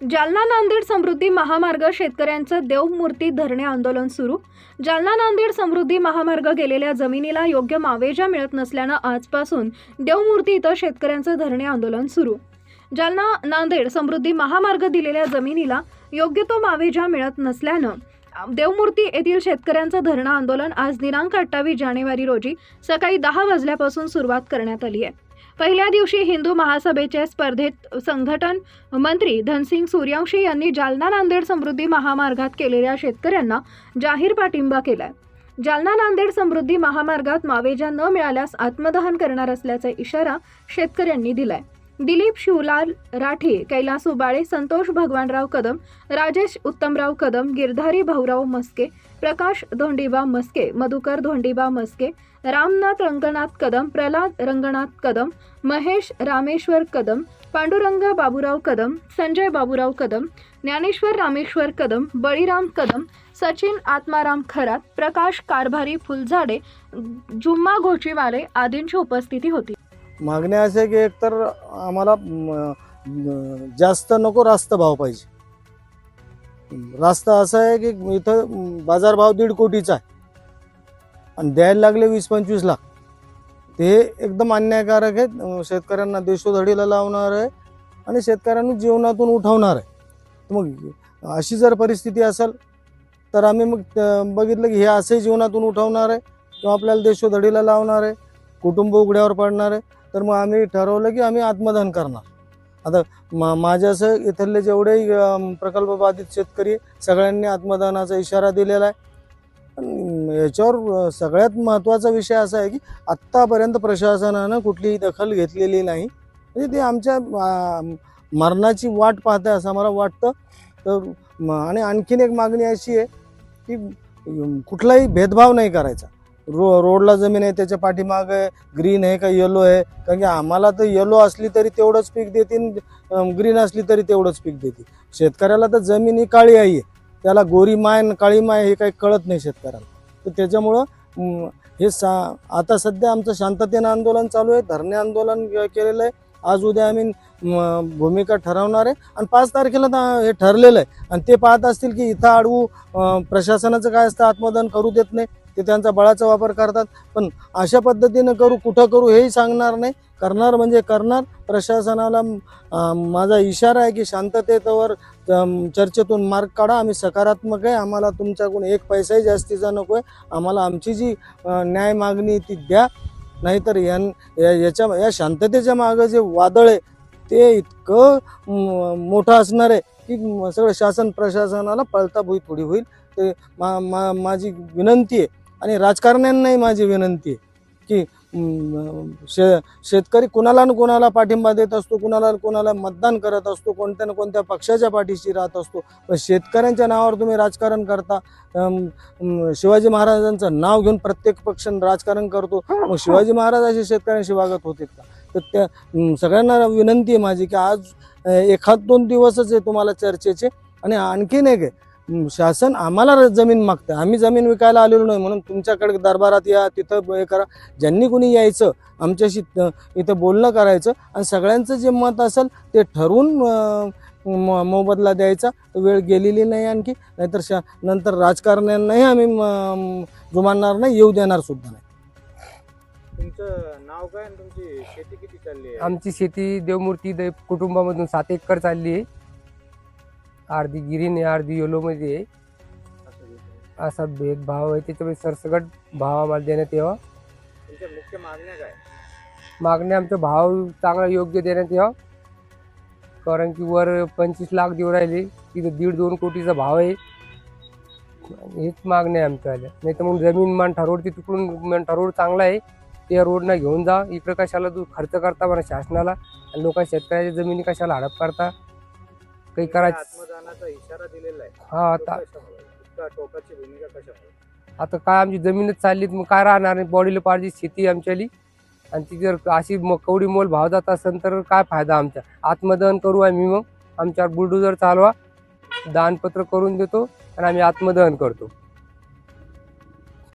जालना नांदेड समृद्धी महामार्ग शेतकऱ्यांचं देवमूर्ती धरणे आंदोलन सुरू. जालना नांदेड समृद्धी महामार्ग गेलेल्या जमिनीला योग्य मावेजा मिळत नसल्यानं आजपासून देवमूर्ती इथं शेतकऱ्यांचं धरणे आंदोलन सुरू. जालना नांदेड समृद्धी महामार्ग दिलेल्या जमिनीला योग्य तो मावेजा मिळत नसल्यानं देवमूर्ती येथील शेतकऱ्यांचं धरणं आंदोलन आज दिनांक अठ्ठावीस जानेवारी रोजी सकाळी दहा वाजल्यापासून सुरुवात करण्यात आली आहे. पहिल्या दिवशी हिंदू महासभेच्या स्पर्धेत संघटन मंत्री धनसिंग सूर्यवंशी यांनी जालना नांदेड समृद्धी महामार्गात केलेल्या शेतकऱ्यांना जाहीर पाठिंबा केलाय. जालना नांदेड समृद्धी महामार्गात मावेजा न मिळाल्यास आत्मदहन करणार असल्याचा इशारा शेतकऱ्यांनी दिलाय. दिलीप शिवलाल राठे कैलास उबाळे संतोष भगवानराव कदम राजेश उत्तमराव कदम गिरधारी भाऊराव मस्के प्रकाश धोंडीबा मस्के मधुकर धोंडीबा मस्के रामनाथ रंगनाथ कदम प्रल्हाद रंगनाथ कदम महेश रामेश्वर कदम पांडुरंग बाबूराव कदम संजय बाबूराव कदम ज्ञानेश्वर रामेश्वर कदम बळीराम कदम सचिन आत्माराम खरात प्रकाश कारभारी फुलझाडे जुम्मा घोचीवाले आदींची उपस्थिती होती. मागण्या अशी की की एकतर आम्हाला जास्त नको रास्त भाव पाहिजे. रास्त असं आहे की इथं बाजारभाव दीड कोटीचा आहे. आणि द्यायला लागले वीस पंचवीस लाख. ते एकदम अन्यायकारक आहेत. शेतकऱ्यांना देशोधडीला लावणार आहे आणि शेतकऱ्यांना जीवनातून उठवणार आहे. मग अशी जर परिस्थिती असेल तर आम्ही मग बघितलं की हे असे जीवनातून उठवणार आहे किंवा आपल्याला देशोधडीला लावणार आहे कुटुंब उघड्यावर पडणार आहे. तर मग आम्ही ठरवलं की आम्ही आत्मदान करणार. आता मा माझ्यासह इथले जेवढेही प्रकल्पबाधित प्रकल्प बाधित शेतकरी सगळ्यांनी आत्मदानाचा इशारा दिलेला आहे. याच्यावर सगळ्यात महत्त्वाचा विषय असा आहे की आत्तापर्यंत प्रशासनानं कुठलीही दखल घेतलेली नाही. म्हणजे ते आमच्या मरणाची वाट पाहत आहे असं मला वाटतं. तर आणि आणखीन एक मागणी अशी आहे की कुठलाही भेदभाव नाही करायचा. रो रोडला जमीन आहे त्याच्या पाठीमागं ग्रीन आहे का येलो आहे? कारण की आम्हाला तर येलो असली तरी तेवढंच पीक देतील ग्रीन असली तरी तेवढंच पीक देतील. शेतकऱ्याला तर जमीन ही काळी आई आहे. त्याला गोरी माय न काळी माय हे काही कळत नाही शेतकऱ्याला. तर त्याच्यामुळं हे सा आता सध्या आमचं शांततेनं आंदोलन चालू आहे धरणे आंदोलन केलेलं आहे. आज उद्या आम्ही भूमिका ठरवणार आहे. आणि पाच तारखेला तर हे ठरलेलं आहे. आणि ते पाहत असतील की इथं अडवू प्रशासनाचं काय असतं आत्मदान करू देत नाही. ते त्यांचा बळाचा वापर करतात. पण अशा पद्धतीनं करू कुठं करू हेही सांगणार नाही. करणार म्हणजे करणार. प्रशासनाला माझा इशारा आहे की शांततेवर चर्चेतून मार्ग काढा. आम्ही सकारात्मक आहे. आम्हाला तुमच्याकडून एक पैसाही जास्तीचा नको आहे. आम्हाला आमची जी न्याय मागणी ती द्या. नाहीतर यां या- याच्या या शांततेच्या मागं जे वादळ आहे ते इतकं मोठं असणार आहे की सगळं शासन प्रशासनाला पळताभुई थोडी होईल. ते मा मा माझी विनंती आहे. आणि राजकारण्यांनाही माझी विनंती आहे की शे शेतकरी कुणाला न कुणाला पाठिंबा देत असतो कुणाला कोणाला कुणाला मतदान करत असतो कोणत्या ना कोणत्या पक्षाच्या पाठीशी राहत असतो पण शेतकऱ्यांच्या नावावर तुम्ही राजकारण करता शिवाजी महाराजांचं नाव घेऊन प्रत्येक पक्ष राजकारण करतो मग शिवाजी महाराज असे शेतकऱ्यांशी वागत होते का? तर त्या सगळ्यांना विनंती आहे माझी की आज एखाद दोन दिवसच आहे तुम्हाला चर्चेचे आणि आणखीन एक आहे शासन आम्हाला जमीन मागतं. आम्ही जमीन विकायला आलेलो नाही. म्हणून तुमच्याकडे दरबारात या तिथं हे करा. ज्यांनी कुणी यायचं आमच्याशी इथं बोलणं करायचं आणि सगळ्यांचं जे मत असेल ते ठरवून मोबदला द्यायचा. वेळ गेलेली नाही आणखी. नाहीतर शा नंतर राजकारण्यांनाही आम्ही जुमानणार नाही येऊ देणार सुद्धा नाही. तुमचं नाव काय आणि तुमची शेती किती चालली आहे? आमची शेती देवमूर्ती दै कुटुंबामधून सात एकर चालली आहे. अर्धी गिरीन आहे अर्धी येलोमध्ये आहे असं भेदभाव आहे. त्याच्यामुळे सरसकट भाव आम्हाला देण्यात यावा. तुमच्या मुख्य मागण्या काय? मागण्या आमचा भाव चांगला योग्य देण्यात यावा. कारण की वर पंचवीस लाख देऊ राहिले तिथं दीड दोन कोटीचा भाव आहे. हेच मागण्या आहे आमच्या आल्या. नाही तर मग जमीन मान रोड ती तिकडून मंठा रोड चांगला आहे. त्या रोडनं घेऊन जा. इकडं कशाला तू खर्च करता म्हणा शासनाला. आणि लोक शेतकऱ्याच्या जमिनी कशाला हडप करता? काही करायचं आत्मदानाचा इशारा दिलेला आहे. हा तो आता कशामुळे? इतका टोकाची भूमिका कशामुळे? आता काय आमची जमीनच चालली मग काय राहणार नाही बॉडीला पाहिजे शेती आमच्याली. आणि ती जर अशी मग कवडी मोल भाव जात असेल तर काय फायदा आमचा? आत्मदहन करू आम्ही मग. आमच्यावर बुलडोजर चालवा. दानपत्र करून देतो आणि आम्ही आत्मदहन करतो.